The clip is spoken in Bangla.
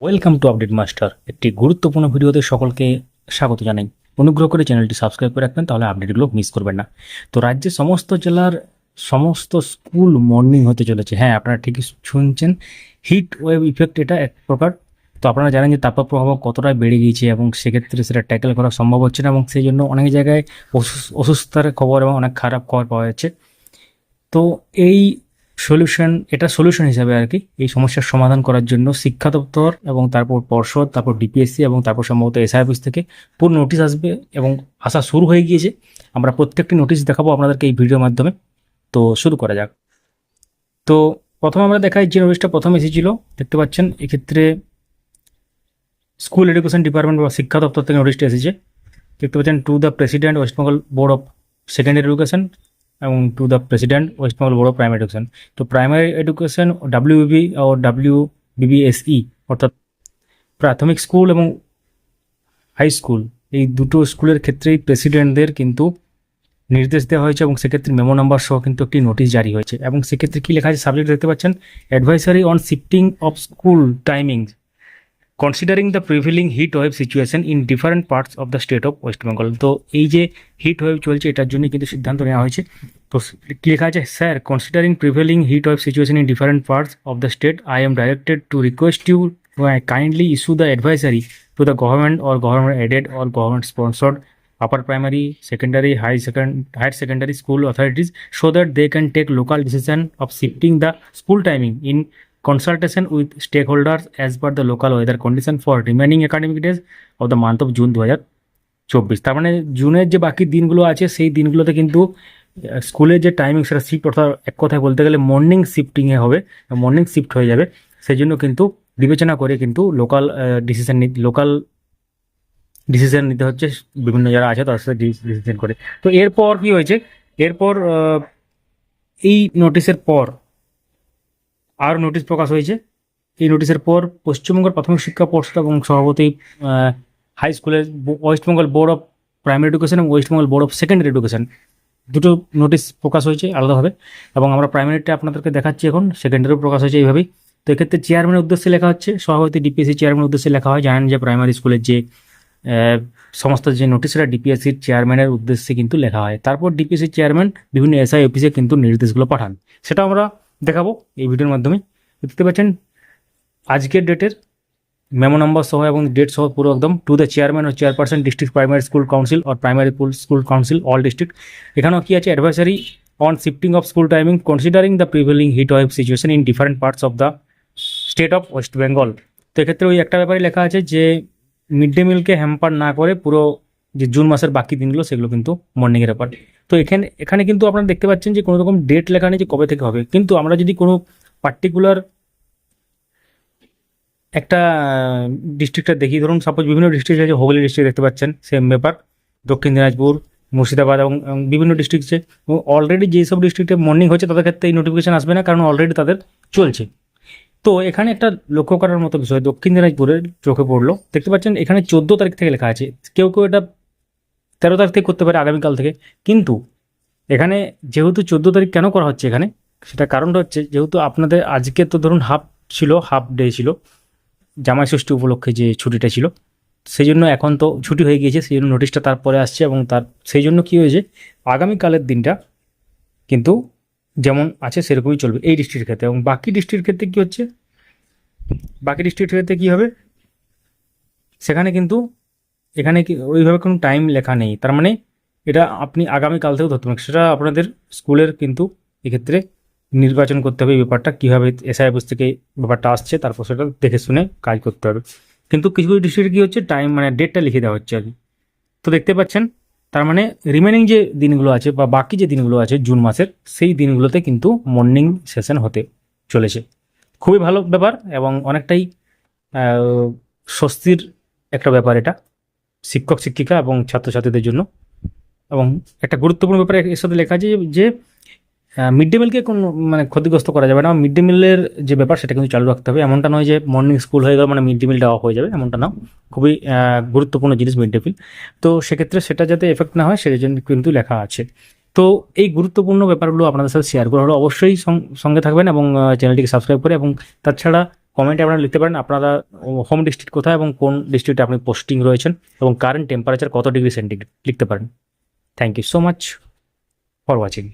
ওয়েলকাম টু আপডেট মাস্টার একটি গুরুত্বপূর্ণ ভিডিওতে সকলকে স্বাগত জানাই। অনুগ্রহ করে চ্যানেলটি সাবস্ক্রাইব করে রাখবেন, তাহলে আপডেটগুলো মিস করবেন না। তো রাজ্যের সমস্ত জেলার সমস্ত স্কুল মর্নিং হতে চলেছে। হ্যাঁ আপনারা ঠিকই শুনছেন হিট ওয়েভ ইফেক্ট এটা এক প্রকার। তো আপনারা জানেন যে তাপপ্রবাহ কতটা বেড়ে গিয়েছে এবং সেক্ষেত্রে সেটা ট্যাকেল করা সম্ভব হচ্ছে না এবং সেই জন্য অনেক জায়গায় অসুস- অসুস্থতার খবর এবং অনেক খারাপ খবর পাওয়া যাচ্ছে। তো এই সলিউশন, এটা সলিউশন হিসাবে আর কি, এই সমস্যার সমাধান করার জন্য শিক্ষা দপ্তর এবং তারপর পর্ষদ, তারপর ডিপিএসসি এবং তারপর সম্ভবত এসআই অফিস থেকে পুরো নোটিশ আসবে এবং আসা শুরু হয়ে গিয়েছে। আমরা প্রত্যেকটি নোটিশ দেখাবো আপনাদেরকে এই ভিডিওর মাধ্যমে। তো শুরু করা যাক। তো প্রথমে আমরা দেখাই যে নোটিশটা প্রথম এসেছিল, দেখতে পাচ্ছেন, এক্ষেত্রে স্কুল এডুকেশন ডিপার্টমেন্ট বা শিক্ষা দপ্তর থেকে নোটিশটা এসেছে। দেখতে পাচ্ছেন to the president West Bengal board of secondary education এবং to the president West Bengal board of primary education তো প্রাইমারি এডুকেশন ডাব্লিউবি ও ডাব্লিউ বিবিএসই অর্থাৎ প্রাথমিক স্কুল এবং হাই স্কুল এই দুটো স্কুলের ক্ষেত্রেই প্রেসিডেন্টদের কিন্তু নির্দেশ দেওয়া হয়েছে এবং সেক্ষেত্রে মেমো নাম্বার সহ কিন্তু একটি নোটিশ জারি হয়েছে। এবং সেক্ষেত্রে কী লেখা আছে সাবজেক্ট দেখতে পাচ্ছেন? Advisory on shifting of school timing considering the prevailing heat wave situation in different parts of the state of West Bengal তো এই যে হিট ওয়েভ চলছে এটার জন্য কিন্তু সিদ্ধান্ত নেওয়া হয়েছে। তো কী লেখা আছে? Sir considering prevailing heat wave situation in different parts of the state I am directed to request you kindly issue the advisory to the government or government aided or government sponsored upper primary, secondary, high second, higher secondary school authorities so that they can take local decision of shifting the school timing in consultation with stakeholders as per the local weather condition for remaining academic days of the month of June দু হাজার চব্বিশ তার মানে জুনের যে বাকি দিনগুলো আছে, সেই দিনগুলোতে কিন্তু স্কুলের যে টাইমিং সেটা শিফট অর্থাৎ এক কথায় বলতে গেলে মর্নিং শিফটিংয়ে হবে মর্নিং শিফট হয়ে যাবে। সেই জন্য কিন্তু বিবেচনা করে কিন্তু লোকাল ডিসিশন লোকাল ডিসিশন নিতে হচ্ছে। বিভিন্ন যারা আছে তার সাথে ডিসিশন করে। তো এরপর কি হয়েছে? এরপর এই নোটিশের পর আর নোটিশ প্রকাশ হয়েছে। এই নোটিশের পর পশ্চিমবঙ্গের প্রাথমিক শিক্ষা পর্ষদ এবং সভাপতি হাই স্কুলের West Bengal board of primary education এবং West Bengal board of secondary education দুটো নোটিশ প্রকাশ হয়েছে আলাদাভাবে এবং আমরা প্রাইমারিটা আপনাদেরকে দেখাচ্ছি এখন সেকেন্ডারিও প্রকাশ হয়েছে এইভাবেই। তো এক্ষেত্রে চেয়ারম্যানের উদ্দেশ্যে লেখা হচ্ছে, সভাপতি ডিপিএসসি চেয়ারম্যানের উদ্দেশ্যে লেখা হয়, জানেন যে প্রাইমারি স্কুলের যে সমস্ত যে নোটিশ সেটা ডিপিএসসির চেয়ারম্যানের উদ্দেশ্যে কিন্তু লেখা হয়। তারপর ডিপিএসসির চেয়ারম্যান বিভিন্ন এসআই অফিসে কিন্তু নির্দেশগুলো পাঠান। সেটা আমরা দেখাবো এই ভিডিওর মাধ্যমে। দেখতে পাচ্ছেন, আজকের ডেটের মেমো নাম্বার সহ এবং ডেট সহ পুরো একদম to the chairman O chairperson district primary school council or primary school council all district এখানেও কি আছে advisory on shifting of school timing considering the prevailing heat wave situation in different parts of the state of West Bengal তো এক্ষেত্রে ওই একটা ব্যাপারে লেখা আছে যে মিড ডে মিলকে হ্যাম্পার না করে পুরো যে জুন মাসের বাকি দিনগুলো সেগুলো কিন্তু মর্নিংয়ের ব্যাপার। তো এখানে এখানে কিন্তু আপনারা দেখতে পাচ্ছেন যে কোনো রকম ডেট লেখা নেই যে কবে থেকে হবে। কিন্তু আমরা যদি কোনো পার্টিকুলার একটা ডিস্ট্রিক্টটা দেখি, ধরুন সাপোজ বিভিন্ন ডিস্ট্রিক্ট আছে, হুগলি ডিস্ট্রিক্ট দেখতে পাচ্ছেন সেম ব্যাপার। দক্ষিণ দিনাজপুর, মুর্শিদাবাদ এবং বিভিন্ন ডিস্ট্রিক্টে অলরেডি যেসব ডিস্ট্রিক্টে মর্নিং হচ্ছে, তাদের ক্ষেত্রে এই নোটিফিকেশান আসবে না, কারণ অলরেডি তাদের চলছে। তো এখানে একটা লক্ষ্য করার মতো বিষয়, দক্ষিণ দিনাজপুরের চোখে পড়ল। দেখতে পাচ্ছেন, এখানে চোদ্দ তারিখ থেকে লেখা আছে। কেউ কেউ এটা তেরো তারিখ থেকে করতে পারে আগামীকাল থেকে। কিন্তু এখানে যেহেতু চোদ্দ তারিখ কেন করা হচ্ছে এখানে? সেটা কারণটা হচ্ছে যেহেতু আপনাদের আজকে তো ধরুন হাফ ছিল, হাফ ডে ছিল, জামাই ষষ্ঠী উপলক্ষে যে ছুটিটা ছিল সেই জন্য এখন তো ছুটি হয়ে গিয়েছে সেই জন্য নোটিশটা তারপরে আসছে এবং তার সেই জন্য কী হয়েছে, আগামীকালের দিনটা কিন্তু যেমন আছে সেরকমই চলবে এই ডিস্ট্রিক্টের ক্ষেত্রে। এবং বাকি ডিস্ট্রিক্টের ক্ষেত্রে কী হচ্ছে? বাকি ডিস্ট্রিক্টের ক্ষেত্রে কী হবে? সেখানে কিন্তু এখানে কি ওইভাবে কোনো টাইম লেখা নেই। তার মানে এটা আপনি আগামীকাল থেকেও ধরতে পারেন। সেটা আপনাদের স্কুলের কিন্তু এক্ষেত্রে নির্বাচন করতে হবে এই ব্যাপারটা। কীভাবে এসআই অফিস থেকে ব্যাপারটা আসছে, তারপর সেটা দেখে শুনে কাজ করতে হবে। কিন্তু কিছু কিছু ডিস্ট্রিক্টে কী হচ্ছে টাইম মানে ডেটটা লিখে দেওয়া হচ্ছে আর কি। তো দেখতে পাচ্ছেন, তার মানে রিমেনিং যে দিনগুলো আছে বা বাকি যে দিনগুলো আছে জুন মাসের, সেই দিনগুলোতে কিন্তু মর্নিং সেশন হতে চলেছে। খুবই ভালো ব্যাপার এবং অনেকটাই স্বস্তির একটা ব্যাপার এটা। শিক্ষক, শিক্ষিকা এবং ছাত্রছাত্রীদের জন্য। এবং একটা গুরুত্বপূর্ণ ব্যাপারে এর সাথে লেখা আছে যে মিড ডে মিলকে কোনো মানে ক্ষতিগ্রস্ত করা যাবে না। মিড ডে মিলের যে ব্যাপার, সেটা কিন্তু চালু রাখতে হবে। এমনটা নয় যে মর্নিং স্কুল হয়ে গেল মানে মিড ডে মিলটা অফ হয়ে যাবে। এমনটা না। খুবই গুরুত্বপূর্ণ জিনিস মিড ডে মিল তো সেক্ষেত্রে সেটা যাতে এফেক্ট না হয় সেটার জন্য কিন্তু লেখা আছে। তো এই গুরুত্বপূর্ণ ব্যাপারগুলো আপনাদের সাথে শেয়ার করা হলো। অবশ্যই সঙ্গে থাকবেন এবং চ্যানেলটিকে সাবস্ক্রাইব করে এবং তাছাড়া কমেন্টে আপনারা লিখতে পারেন আপনারা হোম ডিস্ট্রিক্ট কোথায় এবং কোন ডিস্ট্রিক্টে আপনি পোস্টিং রয়েছেন এবং কারেন্ট টেম্পারেচার কত ডিগ্রি সেন্টিগ্রেড লিখতে পারেন। Thank you so much for watching